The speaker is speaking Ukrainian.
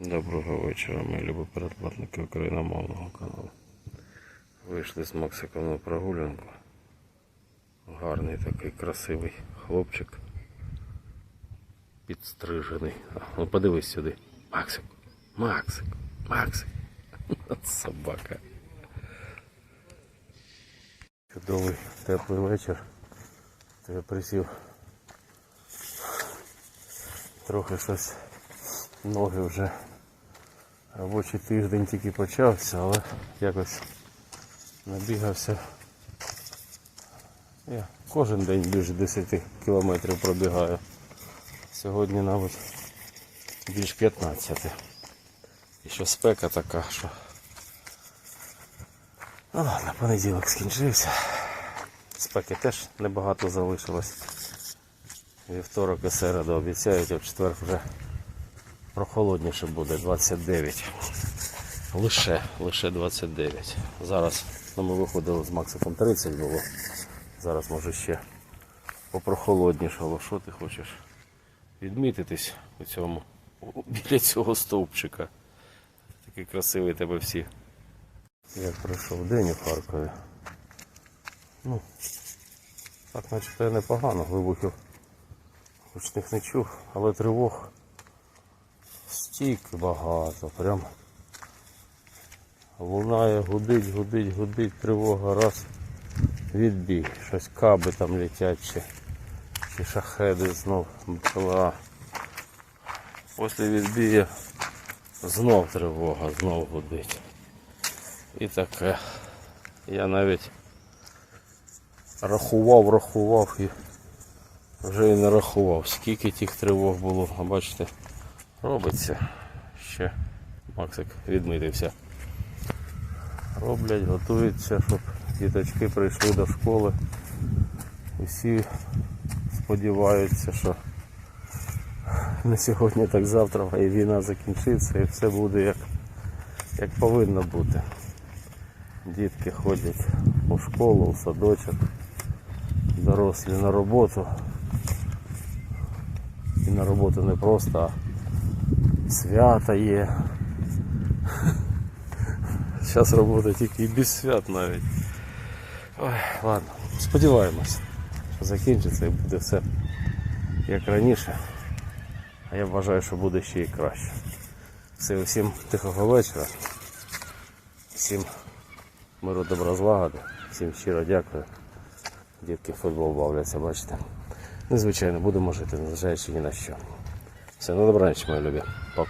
Доброго вечора, мої любі передплатники україномовного каналу. Вийшли з Максиком на прогулянку. Гарний такий красивий хлопчик. Підстрижений. Ну подивись сюди. Максик, Максик, Максик. Собака. Чудовий теплий вечір. Я присів. Трохи щось ноги вже робочий тиждень тільки почався, але якось набігався. Я кожен день більше 10 кілометрів пробігаю. Сьогодні, мабуть, більш 15. І що спека така, що. Ну ладно, понеділок скінчився. Спеки теж небагато залишилось. Вівторок і середу обіцяють, а в четвер вже прохолодніше буде 29. Лише, лише 29. Зараз ну, ми виходили з Максиком 30 було. Зараз може ще попрохолоднішало. Що ти хочеш відмітитись у цьому біля цього стовпчика? Такий красивий тебе всі. Як пройшов день у Харкові. Ну, так начебто непогано, вибухів гучних не чув, але тривог стільки багато, прям лунає, гудить, гудить, гудить, тривога, раз, відбій. Щось каби там летять, чи, чи шахеди знов БПЛА. Після відбія знов тривога, знов гудить. І таке. Я навіть рахував, рахував і вже і не рахував, скільки тих тривог було. Бачите, робиться. Ще Максик відмитився. Роблять, готуються, щоб діточки прийшли до школи. Усі сподіваються, що не сьогодні, так завтра і війна закінчиться і все буде як, як повинно бути. Дітки ходять у школу, у садочок, дорослі на роботу. І на роботу не просто, а свята є. Зараз робота тільки і без свят навіть. Ой, ладно, сподіваємось, що закінчиться і буде все як раніше. А я вважаю, що буде ще і краще. Все, усім тихого вечора. Всім миру добра злагоди. Всім щиро дякую. Дітки футбол бавляться, бачите. Незвичайно будемо жити, незважаючи ні на що. Все, на добраніч, мої любі. Пока.